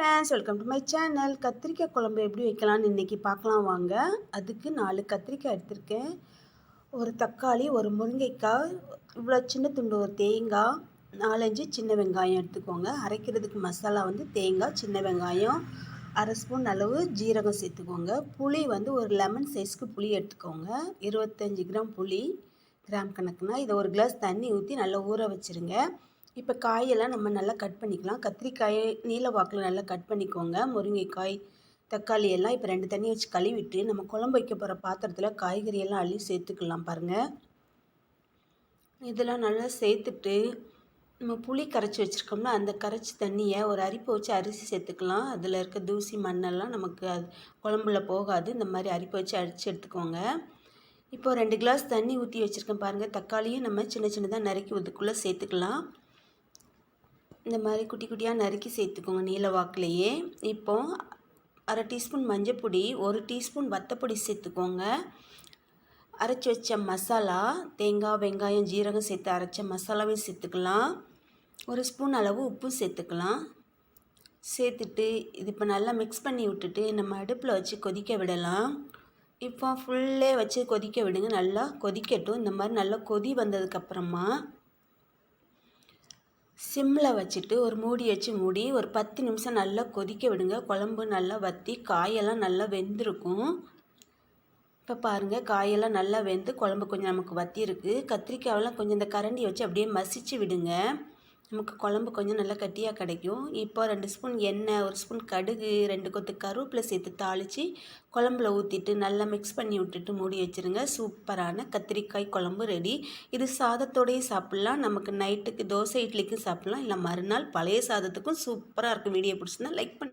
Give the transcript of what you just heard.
Friends welcome to my channel. கத்திரிக்காய் குழம்பு எப்படி வைக்கலாம்னு இன்றைக்கி பார்க்கலாம் வாங்க. அதுக்கு நாலு கத்திரிக்காய் எடுத்திருக்கேன். ஒரு தக்காளி ஒரு முருங்கைக்காய் இவ்வளோ சின்ன துண்டு ஒரு தேங்காய் நாலஞ்சு சின்ன வெங்காயம் எடுத்துக்கோங்க. அரைக்கிறதுக்கு மசாலா வந்து தேங்காய் சின்ன வெங்காயம் அரை ஸ்பூன் அளவு ஜீரகம் சேர்த்துக்கோங்க. புளி வந்து ஒரு லெமன் சைஸ்க்கு புளி எடுத்துக்கோங்க. இருபத்தஞ்சி கிராம் புளி கிராம் கணக்குனா இதை ஒரு கிளாஸ் தண்ணி ஊற்றி நல்லா ஊற வச்சுருங்க. இப்போ காயெல்லாம் நம்ம நல்லா கட் பண்ணிக்கலாம். கத்திரிக்காயை நீல வாக்கில் நல்லா கட் பண்ணிக்கோங்க. முருங்கைக்காய் தக்காளி எல்லாம் இப்போ ரெண்டு தண்ணி வச்சு கழுவிட்டு நம்ம குழம்பு வைக்க போகிற பாத்திரத்தில் காய்கறியெல்லாம் அள்ளி சேர்த்துக்கலாம் பாருங்கள் இதெல்லாம் நல்லா சேர்த்துட்டு நம்ம புளி கரைச்சி வச்சுருக்கோம்னா அந்த கரைச்சி தண்ணியை ஒரு அரிப்பை வச்சு அரிசி சேர்த்துக்கலாம். அதில் இருக்க தூசி மண்ணெல்லாம் நமக்கு அது குழம்புல போகாது. இந்த மாதிரி அரிப்பை வச்சு அரிச்சு எடுத்துக்கோங்க. இப்போ ரெண்டு கிளாஸ் தண்ணி ஊற்றி வச்சுருக்கேன் பாருங்கள் தக்காளியும் நம்ம சின்ன சின்னதாக நறுக்கி இதுக்குள்ளே சேர்த்துக்கலாம். இந்த மாதிரி குட்டி குட்டியாக நறுக்கி சேர்த்துக்கோங்க நீலவாக்குலேயே இப்போ அரை டீஸ்பூன் மஞ்சப்பொடி ஒரு டீஸ்பூன் வத்தப்பொடி சேர்த்துக்கோங்க. அரைச்சி வச்ச மசாலா தேங்காய் வெங்காயம் ஜீரகம் சேர்த்து அரைச்ச மசாலாவையும் சேர்த்துக்கலாம். ஒரு ஸ்பூன் அளவு உப்பும் சேர்த்துக்கலாம். சேர்த்துட்டு இது இப்போ நல்லா மிக்ஸ் பண்ணி விட்டுட்டு நம்ம அடுப்பில் வச்சு கொதிக்க விடலாம். இப்போ ஃபுல்லே வச்சு கொதிக்க விடுங்க. நல்லா கொதிக்கட்டும். இந்த மாதிரி நல்லா கொதி வந்ததுக்கப்புறமா சிம்மில் வச்சுட்டு ஒரு மூடி வச்சு மூடி ஒரு பத்து நிமிஷம் நல்லா கொதிக்க விடுங்க. குழம்பு நல்லா வற்றி காயெல்லாம் நல்லா வெந்திருக்கும். இப்போ பாருங்கள் காயெல்லாம் நல்லா வெந்து குழம்பு கொஞ்சம் நமக்கு வற்றி இருக்குது கத்திரிக்காயெல்லாம் கொஞ்சம் இந்த கரண்டி வச்சு அப்படியே மசிச்சு விடுங்க. நமக்கு குழம்பு கொஞ்சம் நல்லா கட்டியாக கிடைக்கும். இப்போ ரெண்டு ஸ்பூன் எண்ணெய் ஒரு ஸ்பூன் கடுகு ரெண்டு கொத்து கருவேப்பிலை சேர்த்து தாளித்து குழம்புல ஊற்றிட்டு நல்லா மிக்ஸ் பண்ணி விட்டுட்டு மூடி வச்சுருங்க. சூப்பரான கத்திரிக்காய் குழம்பு ரெடி இது சாதத்தோடையே சாப்பிட்லாம். நமக்கு நைட்டுக்கு தோசை இட்லிக்கும் சாப்பிட்லாம். இல்லை மறுநாள் பழைய சாதத்துக்கும் சூப்பராக இருக்கும். வீடியோ பிடிச்சிருந்தா லைக் பண்ணி.